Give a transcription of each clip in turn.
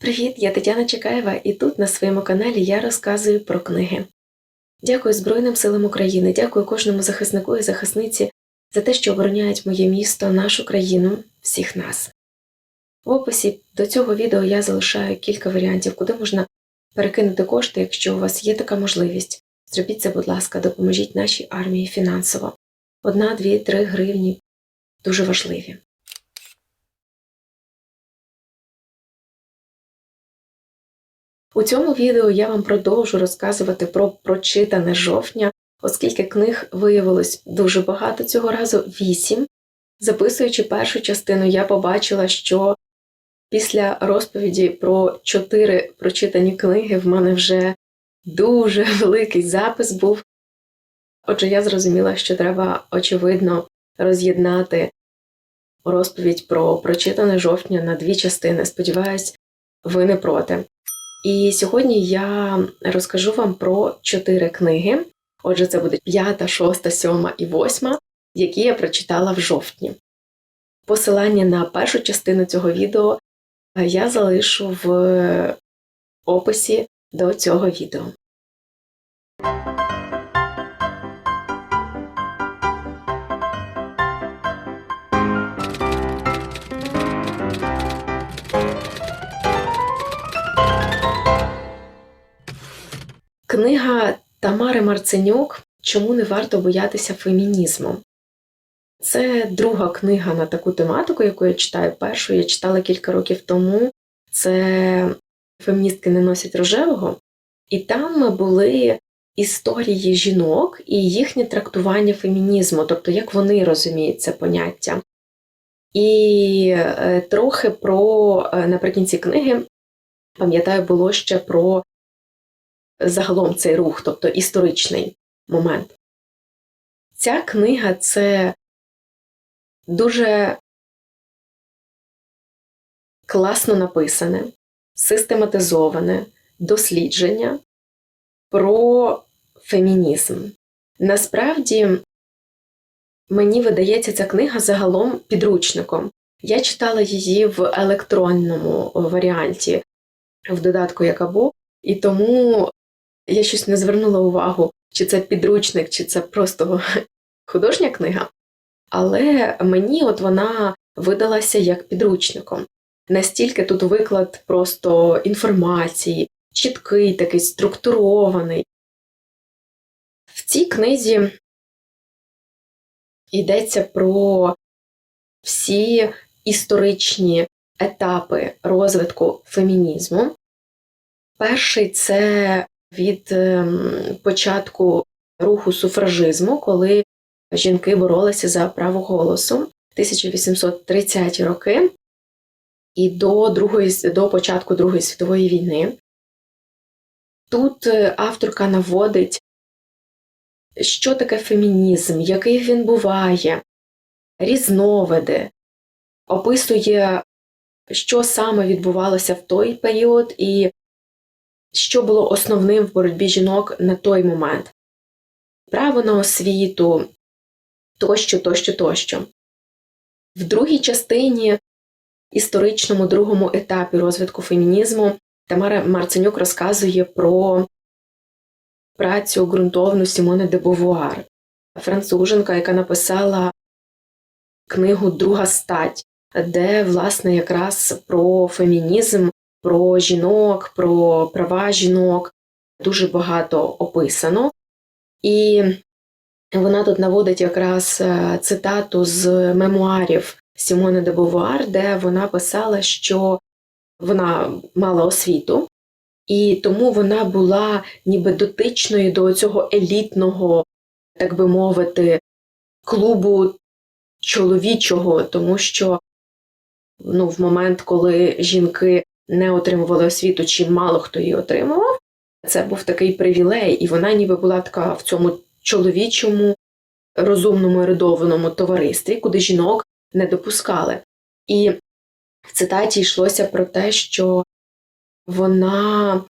Привіт, я Тетяна Чекаєва, і тут на своєму каналі я розказую про книги. Дякую Збройним силам України, дякую кожному захиснику і захисниці за те, що обороняють моє місто, нашу країну, всіх нас. В описі до цього відео я залишаю кілька варіантів, куди можна перекинути кошти, якщо у вас є така можливість. Зробіть це, будь ласка, допоможіть нашій армії фінансово. Одна, дві, три гривні дуже важливі. У цьому відео я вам продовжу розказувати про прочитане жовтня, оскільки книг виявилось дуже багато цього разу вісім. Записуючи першу частину, я побачила, що після розповіді про чотири прочитані книги в мене вже дуже великий запис був. Отже, я зрозуміла, що треба, очевидно, роз'єднати розповідь про прочитане жовтня на дві частини. Сподіваюсь, ви не проти. І сьогодні я розкажу вам про чотири книги. Отже, це буде п'ята, шоста, сьома і восьма, які я прочитала в жовтні. Посилання на першу частину цього відео я залишу в описі до цього відео. Книга Тамари Марценюк Чому не варто боятися фемінізму? Це друга книга на таку тематику, яку я читаю. Першу я читала кілька років тому. Це Феміністки не носять рожевого, і там були історії жінок і їхнє трактування фемінізму, тобто як вони розуміють це поняття. І е, трохи про е, наприкінці книги, пам'ятаю, було ще про загалом цей рух, тобто історичний момент. Ця книга це дуже класно написане, систематизоване дослідження про фемінізм. Насправді, мені видається ця книга загалом підручником. Я читала її в електронному варіанті, в додатку Якабу, і тому я щось не звернула увагу, чи це підручник, чи це просто художня книга. Але мені от вона видалася як підручником. Настільки тут виклад просто інформації, чіткий, такий структурований. В цій книзі йдеться про всі історичні етапи розвитку фемінізму. Перший це від ем, початку руху суфражизму, коли жінки боролися за право голосу 1830 роки і до, другої, до початку Другої світової війни. Тут е, авторка наводить, що таке фемінізм, який він буває, різновиди, описує, що саме відбувалося в той період, і що було основним в боротьбі жінок на той момент: право на освіту, тощо, тощо, тощо. В другій частині, історичному другому етапі розвитку фемінізму, Тамара Марценюк розказує про працю ґрунтовну Сімони де Бовуар, француженка, яка написала книгу Друга стать, де, власне, якраз про фемінізм про жінок, про права жінок дуже багато описано. І вона тут наводить якраз е, цитату з мемуарів Сімони де Бовуар, де вона писала, що вона мала освіту, і тому вона була ніби дотичною до цього елітного, так би мовити, клубу чоловічого, тому що ну, в момент, коли жінки не отримували освіту, чи мало хто її отримував. Це був такий привілей, і вона ніби була така в цьому чоловічому, розумному ерудованому товаристві, куди жінок не допускали. І в цитаті йшлося про те, що вона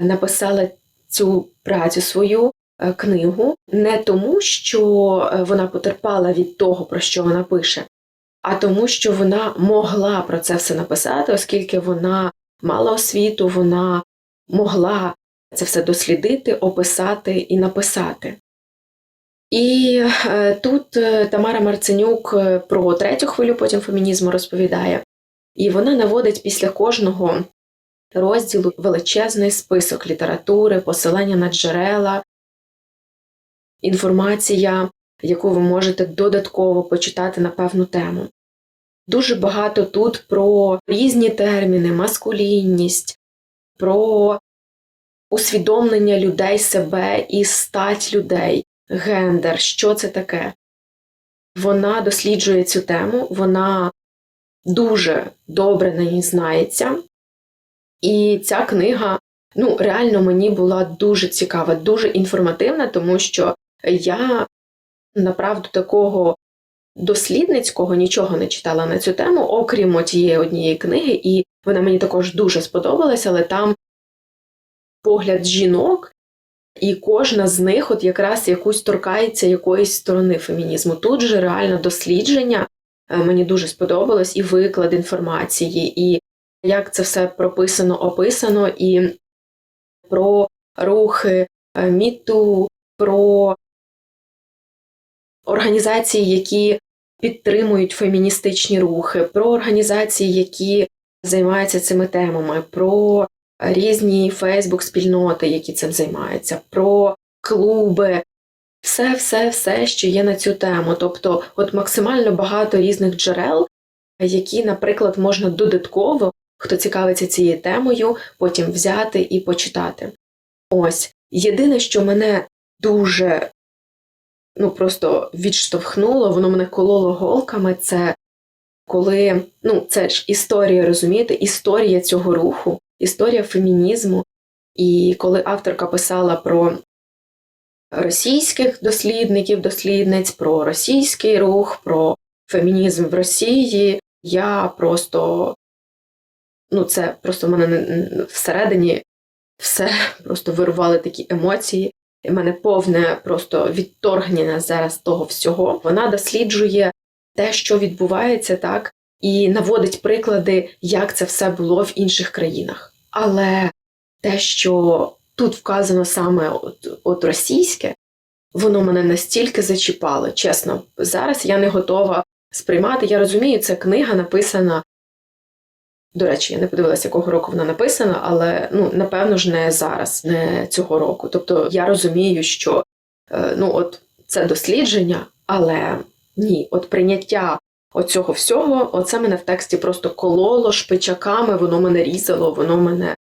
написала цю працю свою е, книгу не тому, що е, вона потерпала від того, про що вона пише, а тому, що вона могла про це все написати, оскільки вона мала освіту, вона могла це все дослідити, описати і написати. І е, тут е, Тамара Марценюк е, про третю хвилю потім фемінізму розповідає, і вона наводить після кожного розділу величезний список літератури, посилання на джерела, інформація, яку ви можете додатково почитати на певну тему. Дуже багато тут про різні терміни, маскулінність, про усвідомлення людей себе і стать людей, гендер, що це таке. Вона досліджує цю тему, вона дуже добре на ній знається. І ця книга, ну, реально мені була дуже цікава, дуже інформативна, тому що я направду такого дослідницького нічого не читала на цю тему, окрім тієї однієї книги, і вона мені також дуже сподобалася, але там погляд жінок, і кожна з них от якраз якусь торкається якоїсь сторони фемінізму. Тут же реально дослідження е, мені дуже сподобалось, і виклад інформації, і як це все прописано, описано, і про рухи е, міту, про організації, які підтримують феміністичні рухи, про організації, які займаються цими темами, про різні Фейсбук-спільноти, які цим займаються, про клуби, все, все, все, що є на цю тему. Тобто, от максимально багато різних джерел, які, наприклад, можна додатково, хто цікавиться цією темою, потім взяти і почитати. Ось єдине, що мене дуже ну просто відштовхнуло, воно мене кололо голками. Це коли ну це ж історія, розумієте, історія цього руху, історія фемінізму. І коли авторка писала про російських дослідників, дослідниць, про російський рух, про фемінізм в Росії, я просто ну це просто в мене всередині все просто вирували такі емоції в мене повне просто відторгнення зараз того всього. Вона досліджує те, що відбувається, так, і наводить приклади, як це все було в інших країнах. Але те, що тут вказано саме от, от російське, воно мене настільки зачіпало. Чесно, зараз я не готова сприймати. Я розумію, це книга написана до речі, я не подивилася, якого року вона написана, але ну напевно ж не зараз, не цього року. Тобто я розумію, що е, ну от це дослідження, але ні, от прийняття оцього всього, оце мене в тексті просто кололо шпичаками, воно мене різало, воно мене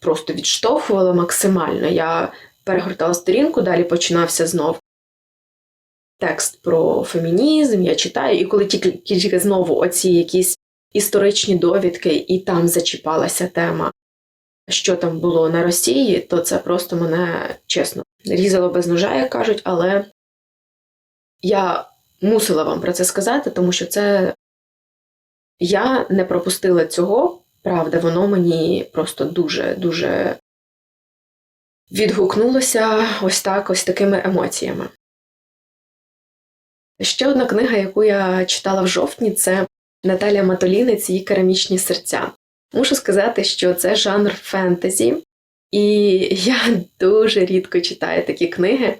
просто відштовхувало максимально. Я перегортала сторінку, далі починався знов. Текст про фемінізм, я читаю, і коли тільки тільки знову оці якісь історичні довідки, і там зачіпалася тема, що там було на Росії, то це просто мене чесно різало без ножа, як кажуть, але я мусила вам про це сказати, тому що це я не пропустила цього, правда, воно мені просто дуже-дуже відгукнулося ось так, ось такими емоціями. Ще одна книга, яку я читала в жовтні, це Наталія Матолінець її керамічні серця. Мушу сказати, що це жанр фентезі, і я дуже рідко читаю такі книги.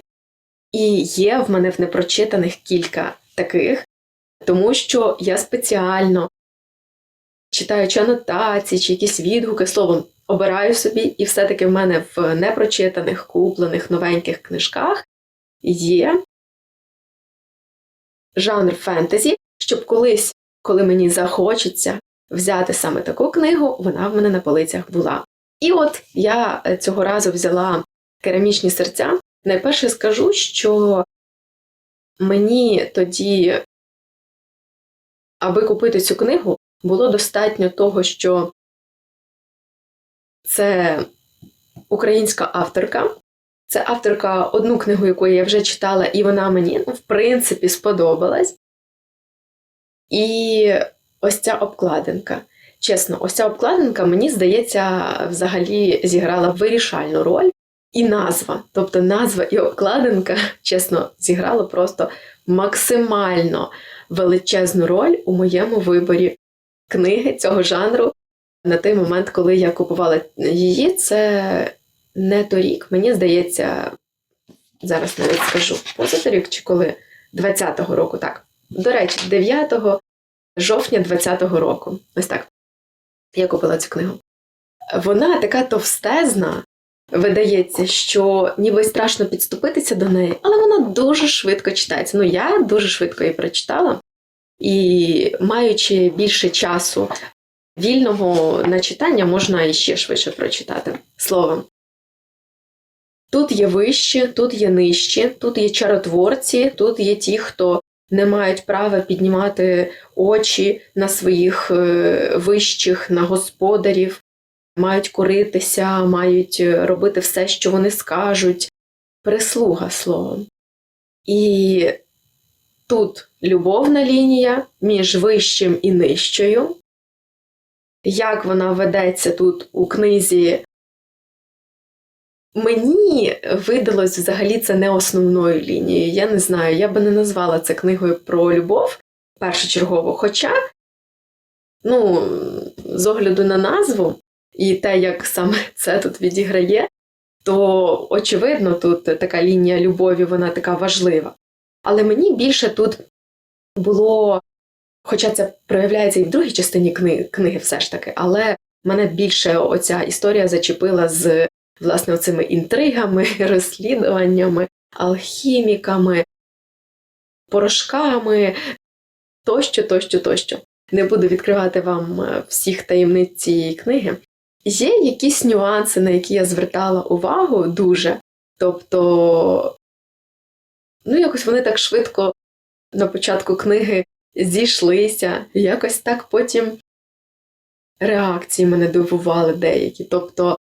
І є в мене в непрочитаних кілька таких, тому що я спеціально читаю чи анотації, чи якісь відгуки, словом, обираю собі, і все-таки в мене в непрочитаних, куплених новеньких книжках є жанр фентезі, щоб колись коли мені захочеться взяти саме таку книгу, вона в мене на полицях була. І от я е, цього разу взяла керамічні серця. Найперше скажу, що мені тоді, аби купити цю книгу, було достатньо того, що це українська авторка. Це авторка одну книгу, яку я вже читала, і вона мені, ну, в принципі, сподобалась. І ось ця обкладинка. Чесно, ось ця обкладинка, мені здається, взагалі зіграла вирішальну роль. І назва, тобто назва і обкладинка, чесно, зіграла просто максимально величезну роль у моєму виборі книги цього жанру на той момент, коли я купувала її, це не торік. Мені здається, зараз навіть скажу, позаторік чи коли 20-го року, так. До речі, 9 жовтня 20-го року. Ось так. Я купила цю книгу. Вона така товстезна, видається, що ніби страшно підступитися до неї, але вона дуже швидко читається. Ну, я дуже швидко її прочитала. І маючи більше часу вільного на читання, можна іще швидше прочитати словом. Тут є вищі, тут є нижчі, тут є чаротворці, тут є ті, хто не мають права піднімати очі на своїх е, вищих, на господарів, мають коритися, мають е, робити все, що вони скажуть. Прислуга словом. І тут любовна лінія між вищим і нижчою. Як вона ведеться тут у книзі, мені видалось взагалі це не основною лінією. Я не знаю, я би не назвала це книгою про любов першочергово. Хоча, ну, з огляду на назву і те, як саме це тут відіграє, то очевидно, тут така лінія любові, вона така важлива. Але мені більше тут було, хоча це проявляється і в другій частині книги, книги все ж таки, але мене більше оця історія зачепила з власне оцими інтригами, розслідуваннями, алхіміками, порошками тощо, тощо, тощо. Не буду відкривати вам е, всіх таємниць цієї книги. Є якісь нюанси, на які я звертала увагу дуже. Тобто, ну, якось вони так швидко на початку книги зійшлися, якось так потім реакції мене дивували деякі. Тобто,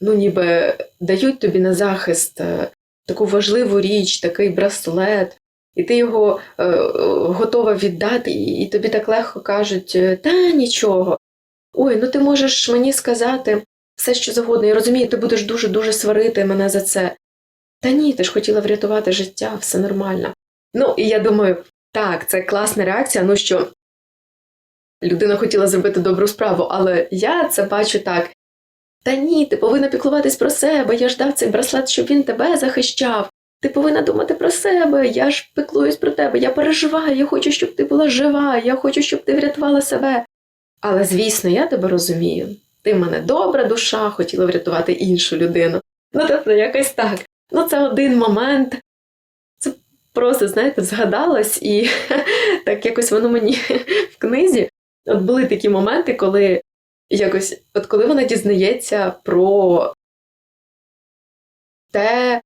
ну, ніби дають тобі на захист е, таку важливу річ, такий браслет, і ти його е, готова віддати, і тобі так легко кажуть, е, та нічого. Ой, ну ти можеш мені сказати все, що завгодно. Я розумію, ти будеш дуже-дуже сварити мене за це. Та ні, ти ж хотіла врятувати життя, все нормально. Ну, і я думаю, так, це класна реакція, ну що людина хотіла зробити добру справу, але я це бачу так. Та ні, ти повинна піклуватись про себе, я ж дав цей браслет, щоб він тебе захищав. Ти повинна думати про себе, я ж піклуюсь про тебе, я переживаю, я хочу, щоб ти була жива, я хочу, щоб ти врятувала себе. Але, звісно, я тебе розумію. Ти в мене добра душа, хотіла врятувати іншу людину. Ну, тобто, якось так. Ну, це один момент. Це просто, знаєте, згадалось, і так якось воно мені в книзі. От були такі моменти, коли якось, от коли вона дізнається про те,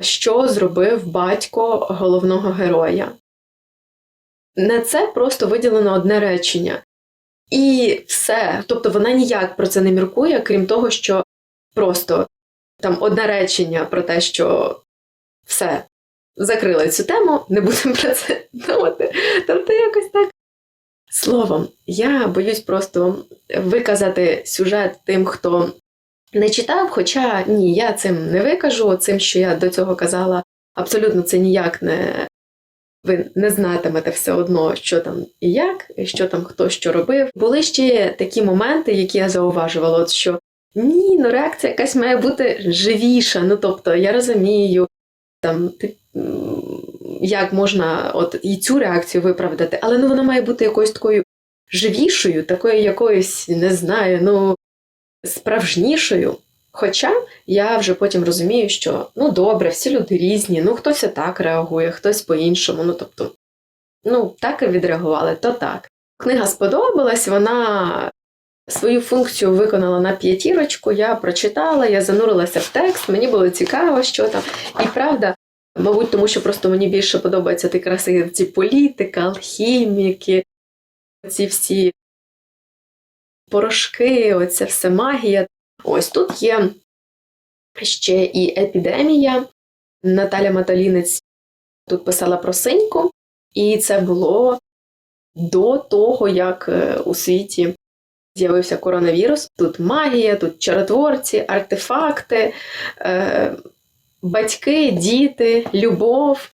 що зробив батько головного героя. На це просто виділено одне речення. І все. Тобто вона ніяк про це не міркує, крім того, що просто там одне речення про те, що все, закрили цю тему, не будемо про це думати. Тобто якось так. Словом, я боюсь просто виказати сюжет тим, хто не читав, хоча ні, я цим не викажу, цим, що я до цього казала, абсолютно це ніяк не ви не знатимете все одно, що там і як, і що там хто що робив. Були ще такі моменти, які я зауважувала, от що ні, ну реакція якась має бути живіша. Ну тобто, я розумію, там ти. Як можна от і цю реакцію виправдати, але ну вона має бути якоюсь такою живішою, такою якоюсь, не знаю, ну справжнішою. Хоча я вже потім розумію, що ну добре, всі люди різні, ну хтось так реагує, хтось по-іншому. Ну тобто, ну так і відреагували, то так. Книга сподобалась, вона свою функцію виконала на п'ятірочку, я прочитала, я занурилася в текст, мені було цікаво, що там. І правда, мабуть, тому що просто мені більше подобаються ті краси, ці політика, алхіміки, ці всі порошки, оця все магія. Ось тут є ще і епідемія. Наталя Маталінець тут писала про синьку, і це було до того, як е, у світі з'явився коронавірус. Тут магія, тут чаротворці, артефакти, е, батьки, діти, любов.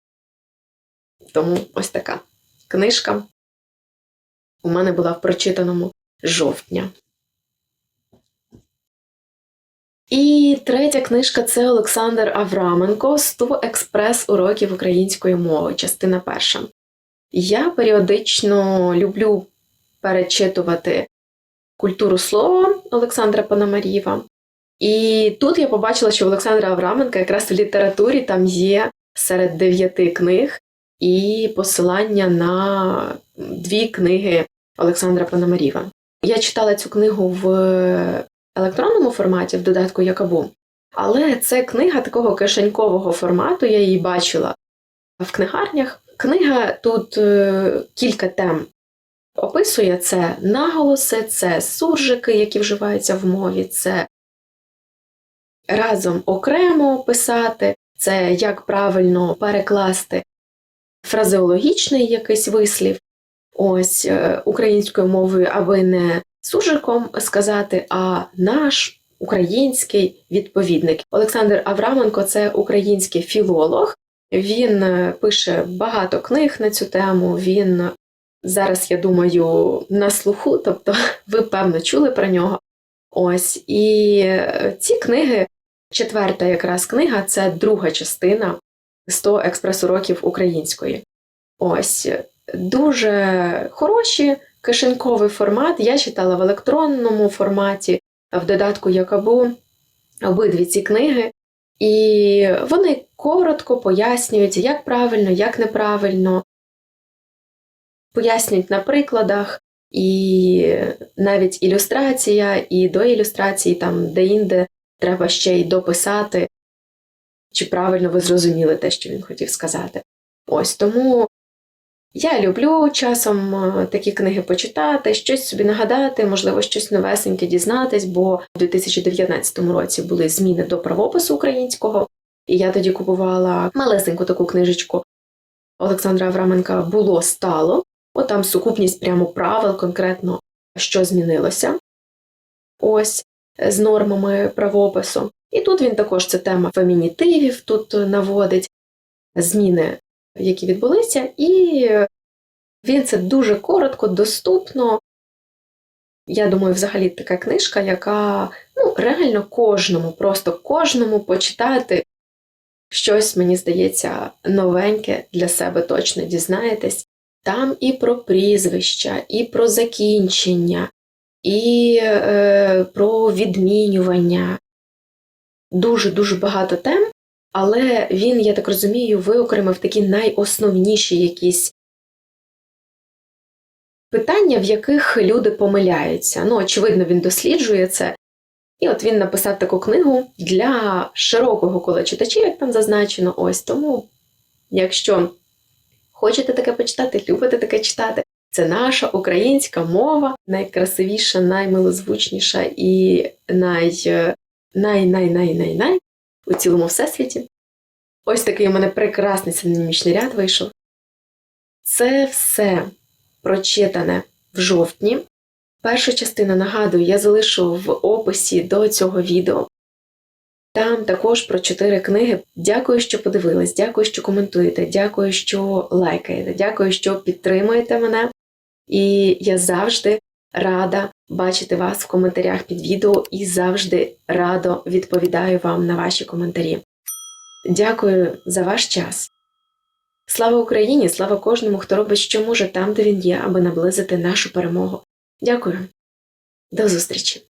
Тому ось така книжка у мене була в прочитаному жовтня. І третя книжка це Олександр Авраменко 100 експрес уроків української мови, частина перша. Я періодично люблю перечитувати культуру слова Олександра Пономарєва. І тут я побачила, що в Олександра Авраменка якраз в літературі там є серед дев'яти книг і посилання на дві книги Олександра Пономарєва. Я читала цю книгу в електронному форматі, в додатку Якабу, але це книга такого кишенькового формату, я її бачила в книгарнях. Книга тут е, кілька тем описує це наголоси, це суржики, які вживаються в мові, це разом окремо писати, це як правильно перекласти фразеологічний якийсь вислів, ось е, українською мовою, аби не суржиком сказати, а наш український відповідник. Олександр Авраменко це український філолог. Він е, пише багато книг на цю тему. Він зараз, я думаю, на слуху, тобто ви певно чули про нього. Ось і е, ці книги, четверта якраз книга це друга частина 100 експрес-уроків української. Ось дуже хороші кишеньковий формат. Я читала в електронному форматі, в додатку Якабу обидві ці книги, і вони коротко пояснюють, як правильно, як неправильно, пояснюють на прикладах, і навіть ілюстрація, і до ілюстрації, там де-інде треба ще й дописати, чи правильно ви зрозуміли те, що він хотів сказати. Ось тому я люблю часом е, такі книги почитати, щось собі нагадати, можливо, щось новесеньке дізнатись, бо в 2019 році були зміни до правопису українського, і я тоді купувала малесеньку таку книжечку Олександра Авраменка було стало. От там сукупність прямо правил, конкретно, що змінилося ось з нормами правопису. І тут він також це тема фемінітивів тут наводить зміни які відбулися, і він це дуже коротко, доступно. Я думаю, взагалі така книжка, яка ну, реально кожному, просто кожному почитати щось, мені здається, новеньке для себе точно дізнаєтесь. Там і про прізвища, і про закінчення, і е, про відмінювання. Дуже-дуже багато тем, але він, я так розумію, виокремив такі найосновніші якісь питання, в яких люди помиляються. Ну, очевидно, він досліджує це. І от він написав таку книгу для широкого кола читачів, як там зазначено, ось тому, якщо хочете таке почитати, любите таке читати, це наша українська мова, найкрасивіша, наймилозвучніша і най, най, най, най, най, у цілому всесвіті. Ось такий у мене прекрасний синонімічний ряд вийшов. Це все прочитане в жовтні. Першу частину, нагадую, я залишу в описі до цього відео. Там також про чотири книги. Дякую, що подивились, дякую, що коментуєте, дякую, що лайкаєте, дякую, що підтримуєте мене. І я завжди рада бачити вас в коментарях під відео і завжди радо відповідаю вам на ваші коментарі. Дякую за ваш час. Слава Україні! Слава кожному, хто робить, що може там, де він є, аби наблизити нашу перемогу. Дякую. До зустрічі!